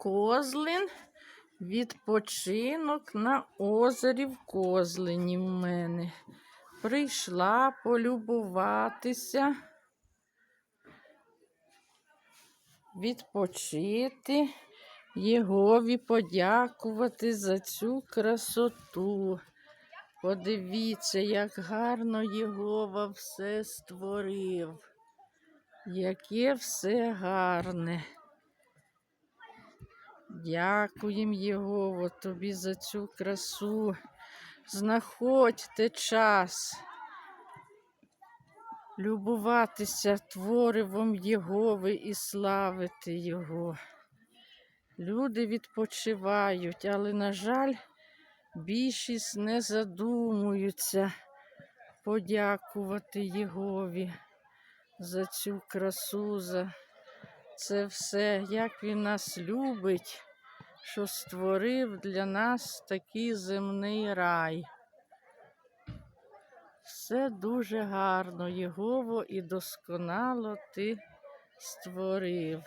Козлин. Відпочинок на озері в Козлині в мене. Прийшла полюбуватися, відпочити, Єгові подякувати за цю красоту. Подивіться, як гарно Єгова все створив. Яке все гарне. Дякуємо, Єгово, тобі за цю красу. Знаходьте час любуватися творивом Єгови і славити Його. Люди відпочивають, але, на жаль, більшість не задумуються подякувати Єгові за цю красу, за це все, як він нас любить, що створив для нас такий земний рай. Все дуже гарно, Єгово, і досконало ти створив.